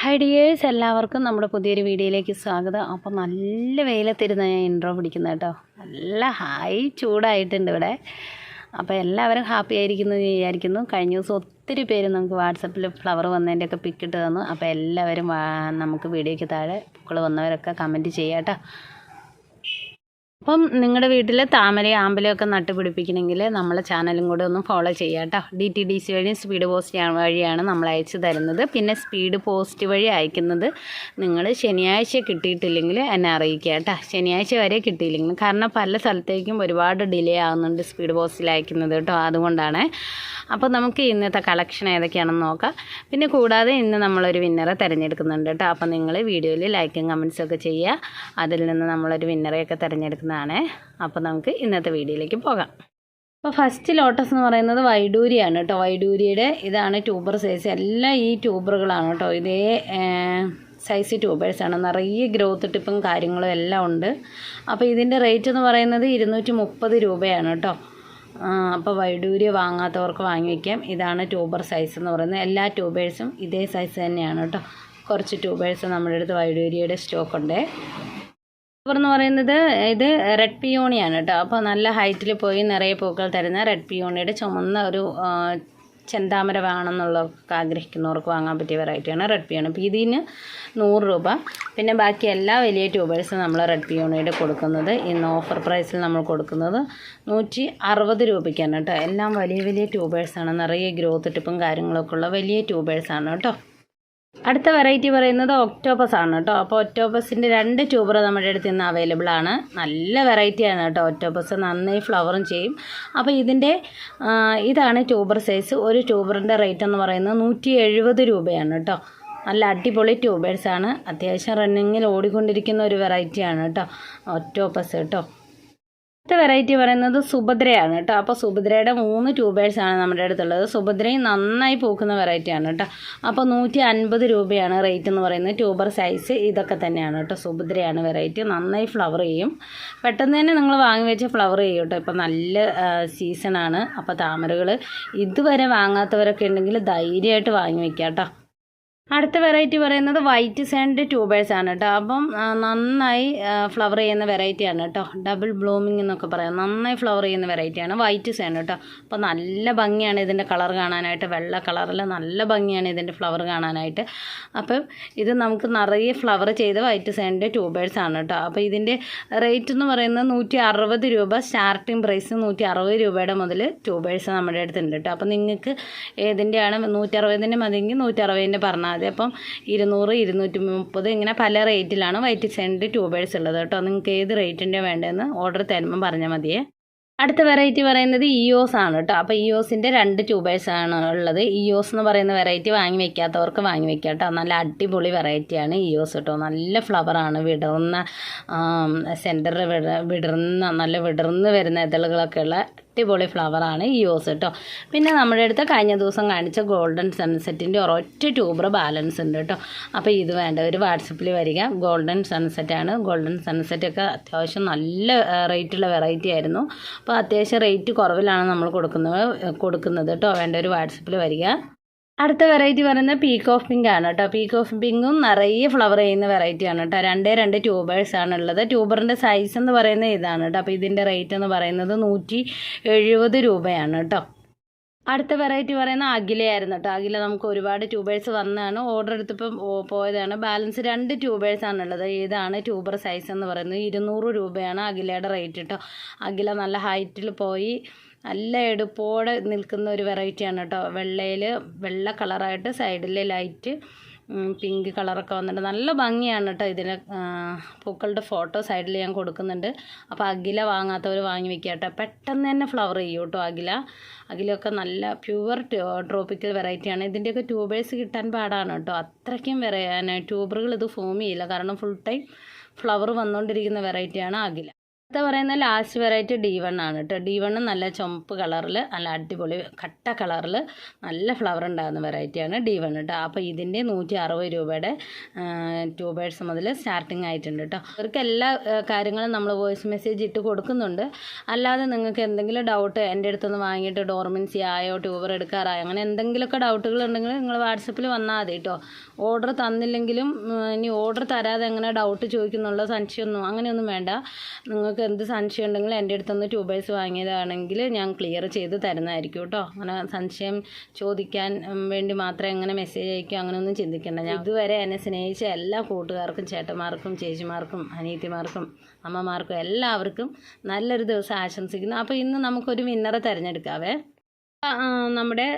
Hi dears എല്ലാവർക്കും നമ്മുടെ പുതിയൊരു വീഡിയോയിലേക്ക് സ്വാഗതം. അപ്പോൾ നല്ല വെയിലത്തിരുന്ന ഞാൻ ഇൻട്രോ പിടിക്കുന്നത് കേട്ടോ. നല്ല ഹൈ ചൂടായിട്ടുണ്ട് ഇവിടെ. അപ്പോൾ എല്ലാവരും ഹാപ്പി ആയിരിക്കുന്നു വിചാരിക്കുന്നു. കഴിഞ്ഞ ദിവസം ഒത്തിരി പേര് നമുക്ക് വാട്സപ്പിൽ ഫ്ലവർ വന്നതിന്റെയൊക്കെ പിക്കിട്ട് തന്നു. അപ്പോൾ എല്ലാവരും നമുക്ക് വീഡിയോയ്ക്ക് താഴെ പൂക്കൾ വന്നവരൊക്കെ കമന്റ് ചെയ്യാം കേട്ടോ. അപ്പം നിങ്ങളുടെ വീട്ടിൽ താമരയും ആമ്പലയൊക്കെ നട്ടുപിടിപ്പിക്കണമെങ്കിൽ നമ്മളെ ചാനലും കൂടെ ഒന്ന് ഫോളോ ചെയ്യാം കേട്ടോ ഡി ടി ഡി സി വഴി സ്പീഡ് പോസ്റ്റ് വഴിയാണ് നമ്മൾ അയച്ചു തരുന്നത്. പിന്നെ സ്പീഡ് പോസ്റ്റ് വഴി അയക്കുന്നത് നിങ്ങൾ ശനിയാഴ്ച കിട്ടിയിട്ടില്ലെങ്കിൽ എന്നെ അറിയിക്കുക കേട്ടോ ശനിയാഴ്ച വരെ കിട്ടിയില്ലെങ്കിൽ കാരണം പല സ്ഥലത്തേക്കും ഒരുപാട് ഡിലേ ആകുന്നുണ്ട് സ്പീഡ് പോസ്റ്റിൽ അയക്കുന്നത് കേട്ടോ അതുകൊണ്ടാണ്. അപ്പോൾ നമുക്ക് ഇന്നത്തെ കളക്ഷൻ ഏതൊക്കെയാണെന്ന് നോക്കാം. പിന്നെ കൂടാതെ ഇന്ന് നമ്മളൊരു വിന്നറെ തിരഞ്ഞെടുക്കുന്നുണ്ട് കേട്ടോ അപ്പോൾ നിങ്ങൾ വീഡിയോയിൽ ലൈക്കും കമൻസും ഒക്കെ ചെയ്യുക അതിൽ നിന്ന് നമ്മളൊരു വിന്നറെയൊക്കെ തിരഞ്ഞെടുക്കുന്നതാണ് അപ്പോൾ നമുക്ക് ഇന്നത്തെ വീഡിയോയിലേക്ക് പോകാം. അപ്പോൾ ഫസ്റ്റ് ലോട്ടസ് എന്ന് പറയുന്നത് വൈഡൂരിയാണ് കേട്ടോ വൈഡൂരിയുടെ ഇതാണ് ട്യൂബർ സൈസ് എല്ലാം ഈ ട്യൂബറുകളാണ് കേട്ടോ ഇതേ സൈസ് ട്യൂബേഴ്സാണ് നിറയെ ഗ്രോത്ത് ടിപ്പും കാര്യങ്ങളും എല്ലാം ഉണ്ട്. അപ്പോൾ ഇതിന്റെ റേറ്റ് എന്ന് പറയുന്നത് ഇരുന്നൂറ്റി മുപ്പത് രൂപയാണ് കേട്ടോ അപ്പോൾ വൈഡൂര്യ വാങ്ങാത്തവർക്ക് വാങ്ങി വയ്ക്കാം ഇതാണ് ട്യൂബർ സൈസ് എന്ന് പറയുന്നത്. എല്ലാ ട്യൂബേഴ്സും ഇതേ സൈസ് തന്നെയാണ് കേട്ടോ കുറച്ച് ട്യൂബേഴ്സ് നമ്മുടെ അടുത്ത് വൈഡൂര്യയുടെ സ്റ്റോക്ക് ഉണ്ട്. എന്ന് പറയുന്നത് ഇത് റെഡ് പിയോണിയാണ് കേട്ടോ. അപ്പോൾ നല്ല ഹൈറ്റിൽ പോയി നിറയെ പൂക്കൾ തരുന്ന റെഡ് പിയോണിയുടെ ചുമന്ന ഒരു ചെന്താമര വേണമെന്നുള്ളവർക്ക് ആഗ്രഹിക്കുന്നവർക്ക് വാങ്ങാൻ പറ്റിയ വെറൈറ്റിയാണ് റെഡ് പിയോണി അപ്പോൾ ഇതിന് നൂറ് രൂപ. പിന്നെ ബാക്കി എല്ലാ വലിയ ട്യൂബേഴ്സും നമ്മൾ റെഡ് പിയോണിയുടെ കൊടുക്കുന്നത്. ഇന്ന് ഓഫർ പ്രൈസിൽ നമ്മൾ കൊടുക്കുന്നത് നൂറ്റി അറുപത് രൂപയ്ക്കാണ് കേട്ടോ. എല്ലാം വലിയ വലിയ ട്യൂബേഴ്സാണ് നിറയെ ഗ്രോത്ത് ടിപ്പും കാര്യങ്ങളൊക്കെ ഉള്ള വലിയ ട്യൂബേഴ്സാണ് കേട്ടോ. അടുത്ത വെറൈറ്റി പറയുന്നത് ഒക്ടോപ്പസ് ആണ് കേട്ടോ. അപ്പോൾ ഒക്ടോപ്പസിന്റെ രണ്ട് ട്യൂബർ നമ്മുടെ അടുത്ത് ഇന്ന് അവൈലബിൾ ആണ്. നല്ല വെറൈറ്റിയാണ് കേട്ടോ ഒക്ടോപ്പസ് നന്നായി ഫ്ലവറും ചെയ്യും. അപ്പോൾ ഇതിന്റെ ഇതാണ് ട്യൂബർ സൈസ് ഒരു ട്യൂബറിന്റെ റേറ്റ് എന്ന് പറയുന്നത് നൂറ്റി എഴുപത് രൂപയാണ് കേട്ടോ. നല്ല അടിപൊളി ട്യൂബേഴ്സാണ് അത്യാവശ്യം റണ്ണിങ്ങിൽ ഓടിക്കൊണ്ടിരിക്കുന്ന ഒരു വെറൈറ്റിയാണ് കേട്ടോ ഒക്ടോപ്പസ് കേട്ടോ. അടുത്ത വെറൈറ്റി പറയുന്നത് സുഭദ്രയാണ് കേട്ടോ. അപ്പോൾ സുഭദ്രയുടെ മൂന്ന് ട്യൂബേഴ്സാണ് നമ്മുടെ അടുത്തുള്ളത്. സുഭദ്രയും നന്നായി പൂക്കുന്ന വെറൈറ്റിയാണ് കേട്ടോ. അപ്പോൾ നൂറ്റി അൻപത് രൂപയാണ് റേറ്റ് എന്ന് പറയുന്നത്. ട്യൂബർ സൈസ് ഇതൊക്കെ തന്നെയാണ് കേട്ടോ. സുഭദ്രയാണ് വെറൈറ്റി നന്നായി ഫ്ലവർ ചെയ്യും. പെട്ടെന്ന് തന്നെ നിങ്ങൾ വാങ്ങി വെച്ച് ഫ്ലവർ ചെയ്യും കേട്ടോ. ഇപ്പോൾ നല്ല സീസണാണ് അപ്പോൾ താമരകൾ ഇതുവരെ വാങ്ങാത്തവരൊക്കെ ഉണ്ടെങ്കിൽ ധൈര്യമായിട്ട് വാങ്ങി വെക്കാം കേട്ടോ. അടുത്ത വെറൈറ്റി പറയുന്നത് വൈറ്റ് സാൻഡ് ട്യൂബേഴ്സ് ആണ് കേട്ടോ അപ്പം നന്നായി ഫ്ലവർ ചെയ്യുന്ന വെറൈറ്റിയാണ് കേട്ടോ ഡബിൾ ബ്ലൂമിംഗ് എന്നൊക്കെ പറയാം. നന്നായി ഫ്ലവർ ചെയ്യുന്ന വെറൈറ്റിയാണ് വൈറ്റ് സാൻഡ് കേട്ടോ അപ്പോൾ നല്ല ഭംഗിയാണ് ഇതിന്റെ കളർ കാണാനായിട്ട്. വെള്ള കളറിൽ നല്ല ഭംഗിയാണ് ഇതിന്റെ ഫ്ലവർ കാണാനായിട്ട്. അപ്പം ഇത് നമുക്ക് നിറയെ ഫ്ലവർ ചെയ്ത വൈറ്റ് സാൻഡ് ട്യൂബേഴ്സ് ആണ് കേട്ടോ അപ്പോൾ ഇതിന്റെ റേറ്റ് എന്ന് പറയുന്നത് നൂറ്റി അറുപത് രൂപ. സ്റ്റാർട്ടിംഗ് പ്രൈസ് നൂറ്റി അറുപത് രൂപയുടെ മുതൽ ട്യൂബേഴ്സ് നമ്മുടെ അടുത്തുണ്ട് കേട്ടോ അപ്പോൾ നിങ്ങൾക്ക് ഏതിന്റെയാണ് നൂറ്റി അറുപതിന്റെ മതിയെങ്കിൽ നൂറ്റി അറുപതിന്റെ പറഞ്ഞാൽ മതി അപ്പം ഇരുന്നൂറ് ഇരുന്നൂറ്റി മുപ്പത് ഇങ്ങനെ പല റേറ്റിലാണ് വൈറ്റ് സെന്റ് ട്യൂബേഴ്സ് ഉള്ളത് കേട്ടോ. നിങ്ങൾക്ക് ഏത് റേറ്റിന്റെ വേണ്ടതെന്ന് ഓർഡർ തരുമ്പം പറഞ്ഞാൽ മതിയേ. അടുത്ത വെറൈറ്റി പറയുന്നത് ഇയോസ് ആണ് കേട്ടോ. അപ്പോൾ ഇയോസിന്റെ രണ്ട് ട്യൂബേഴ്സ് ആണ് ഉള്ളത്. ഇയോസ് എന്ന് പറയുന്ന വെറൈറ്റി വാങ്ങി വെക്കാത്തവർക്ക് വാങ്ങി വെക്കാം കേട്ടോ. നല്ല അടിപൊളി വെറൈറ്റിയാണ് ഇയോസ് കേട്ടോ. നല്ല ഫ്ലവറാണ് വിടർന്ന സെന്ററിൽ വിട വിടർന്ന നല്ല വിടർന്ന് വരുന്ന ഇതളുകളൊക്കെ ഉള്ള അടിപൊളി ഫ്ലവറാണ് ഇയോസ് കേട്ടോ പിന്നെ നമ്മുടെ അടുത്ത് കഴിഞ്ഞ ദിവസം കാണിച്ച ഗോൾഡൻ സൺസെറ്റിന്റെ ഒരൊറ്റ ട്യൂബർ ബാലൻസ് ഉണ്ട് കേട്ടോ അപ്പോൾ ഇത് വേണ്ട ഒരു വാട്സപ്പിൽ വരിക. ഗോൾഡൻ സൺസെറ്റാണ് ഗോൾഡൻ സൺസെറ്റൊക്കെ അത്യാവശ്യം നല്ല റേറ്റുള്ള വെറൈറ്റി ആയിരുന്നു. അപ്പോൾ അത്യാവശ്യം റേറ്റ് കുറവിലാണ് നമ്മൾ കൊടുക്കുന്നത് കൊടുക്കുന്നത് കേട്ടോ വേണ്ട ഒരു വാട്സപ്പിൽ വരിക. അടുത്ത വെറൈറ്റി പറയുന്നത് പീക്ക് ഓഫ് പിങ്ക് ആണ് കേട്ടോ. പീക്ക് ഓഫ് പിങ്കും നിറയെ ഫ്ലവർ ചെയ്യുന്ന വെറൈറ്റി ആണ് കേട്ടോ. രണ്ടേ രണ്ട് ട്യൂബേഴ്സ് ആണ് ഉള്ളത്. ട്യൂബറിന്റെ സൈസ് എന്ന് പറയുന്നത് ഇതാണ് കേട്ടോ. അപ്പോൾ ഇതിന്റെ റേറ്റ് എന്ന് പറയുന്നത് നൂറ്റി എഴുപത് രൂപയാണ് കേട്ടോ. അടുത്ത വെറൈറ്റി പറയുന്ന അഖിലയായിരുന്നു കേട്ടോ. അഖില നമുക്ക് ഒരുപാട് ട്യൂബേഴ്സ് വന്നതാണ്. ഓർഡർ എടുത്തപ്പോൾ പോയതാണ്. ബാലൻസ് രണ്ട് ട്യൂബേഴ്സ് ഉള്ളത്. ഇതാണ് ട്യൂബർ സൈസ് എന്ന് പറയുന്നത്? ഇരുന്നൂറ് രൂപയാണ് അഖിലയുടെ റേറ്റ് കേട്ടോ. അഖില നല്ല ഹൈറ്റിൽ പോയി. നല്ല എടുപ്പോടെ നിൽക്കുന്ന ഒരു വെറൈറ്റിയാണ് കേട്ടോ. വെള്ളയിൽ വെള്ള കളറായിട്ട് സൈഡിൽ ലൈറ്റ് പിങ്ക് കളറൊക്കെ വന്നിട്ട് നല്ല ഭംഗിയാണ് കേട്ടോ ഇതിന്. പൂക്കളുടെ ഫോട്ടോ സൈഡിൽ ഞാൻ കൊടുക്കുന്നുണ്ട്. അപ്പോൾ അഖില വാങ്ങാത്തവർ വാങ്ങി വെക്കുക കേട്ടോ. പെട്ടെന്ന് തന്നെ ഫ്ലവർ ചെയ്യും കേട്ടോ അഖില. അഖിലൊക്കെ നല്ല പ്യുവർ ട്രോപ്പിക്കൽ വെറൈറ്റിയാണ് ഇതിന്റെയൊക്കെ ട്യൂബേഴ്സ് കിട്ടാൻ പാടാണ് കേട്ടോ. അത്രയ്ക്കും വെറൈ ട്യൂബറുകൾ ഇത് ഫോം ചെയ്യില്ല. കാരണം ഫുൾ ടൈം ഫ്ലവർ വന്നുകൊണ്ടിരിക്കുന്ന വെറൈറ്റിയാണ് അഖില. അടുത്ത പറയുന്ന ലാസ്റ്റ് വെറൈറ്റി ഡി വൺ ആണ് കേട്ടോ. ഡി വണ്ണ് നല്ല ചുമപ്പ് കളറിൽ നല്ല അടിപൊളി കട്ട കളറിൽ നല്ല ഫ്ലവർ ഉണ്ടാകുന്ന വെറൈറ്റിയാണ് ഡി വൺ കേട്ടോ. അപ്പോൾ ഇതിന്റെ നൂറ്റി അറുപത് രൂപയുടെ ട്യൂബേഴ്സ് മുതൽ സ്റ്റാർട്ടിങ് ആയിട്ടുണ്ട് കേട്ടോ. അവർക്ക് എല്ലാ കാര്യങ്ങളും നമ്മൾ വോയിസ് മെസ്സേജ് ഇട്ട് കൊടുക്കുന്നുണ്ട്. അല്ലാതെ നിങ്ങൾക്ക് എന്തെങ്കിലും ഡൗട്ട് എന്റെ അടുത്തുനിന്ന് വാങ്ങിയിട്ട് ഡോർമിൻസി ആയോ ട്യൂബർ എടുക്കാറായോ അങ്ങനെ എന്തെങ്കിലുമൊക്കെ ഡൗട്ടുകൾ ഉണ്ടെങ്കിൽ നിങ്ങൾ വാട്സപ്പിൽ വന്നാൽ മതി കേട്ടോ. ഓർഡർ തന്നില്ലെങ്കിലും ഇനി ഓർഡർ തരാതെ എങ്ങനെ ഡൗട്ട് ചോദിക്കുന്നുള്ള സംശയമൊന്നും അങ്ങനെയൊന്നും വേണ്ട. നിങ്ങൾക്ക് എന്ത് സംശയം ഉണ്ടെങ്കിലും എന്റെ അടുത്തുനിന്ന് ട്യൂബേഴ്സ് വാങ്ങിയതാണെങ്കിൽ ഞാൻ ക്ലിയർ ചെയ്ത് തരുന്നതായിരിക്കും കേട്ടോ. അങ്ങനെ സംശയം ചോദിക്കാൻ വേണ്ടി മാത്രം എങ്ങനെ മെസ്സേജ് അയക്കും അങ്ങനെയൊന്നും ചിന്തിക്കേണ്ട. ഞാൻ ഇതുവരെ എന്നെ സ്നേഹിച്ച എല്ലാ കൂട്ടുകാർക്കും ചേട്ടന്മാർക്കും ചേച്ചിമാർക്കും അനിയത്തിമാർക്കും അമ്മമാർക്കും എല്ലാവർക്കും നല്ലൊരു ദിവസം ആശംസിക്കുന്നു. അപ്പോൾ ഇന്ന് നമുക്കൊരു വിന്നറെ തിരഞ്ഞെടുക്കാവേ. നമ്മുടെ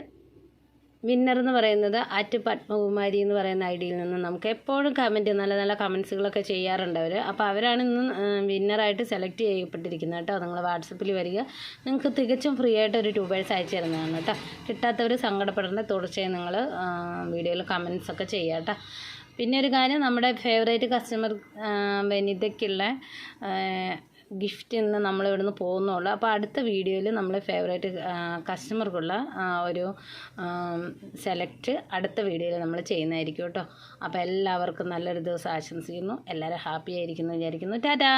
വിന്നർ എന്ന് പറയുന്നത് അറ്റ് പത്മകുമാരി എന്ന് പറയുന്ന ഐ ഡിയിൽ നിന്ന് നമുക്ക് എപ്പോഴും കമന്റ് നല്ല നല്ല കമൻസുകളൊക്കെ ചെയ്യാറുണ്ട് അവർ അപ്പോൾ അവരാണ് ഇന്ന് വിന്നറായിട്ട് സെലക്ട് ചെയ്യപ്പെട്ടിരിക്കുന്നത് കേട്ടോ. നിങ്ങൾ വാട്സപ്പിൽ വരിക. നിങ്ങൾക്ക് തികച്ചും ഫ്രീ ആയിട്ട് ഒരു ട്യൂബേഴ്സ് അയച്ചു തരുന്നതാണ് കേട്ടോ. കിട്ടാത്തവർ സങ്കടപ്പെടേണ്ട തുടർച്ചയായി നിങ്ങൾ വീഡിയോയിൽ കമൻസ് ഒക്കെ ചെയ്യുക കേട്ടോ. പിന്നെ ഒരു കാര്യം നമ്മുടെ ഫേവറേറ്റ് കസ്റ്റമർ വനിതയ്ക്കുള്ള ഗിഫ്റ്റ് ഇന്ന് നമ്മൾ ഇവിടുന്ന് പോകുന്നുള്ളൂ. അപ്പോൾ അടുത്ത വീഡിയോയിൽ നമ്മൾ ഫേവറേറ്റ് കസ്റ്റമർക്കുള്ള ഒരു സെലക്ട് അടുത്ത വീഡിയോയിൽ നമ്മൾ ചെയ്യുന്നതായിരിക്കും കേട്ടോ. അപ്പോൾ എല്ലാവർക്കും നല്ലൊരു ദിവസം ആശംസിക്കുന്നു. എല്ലാവരും ഹാപ്പി ആയിരിക്കുന്നു വിചാരിക്കുന്നു. ടാറ്റാ!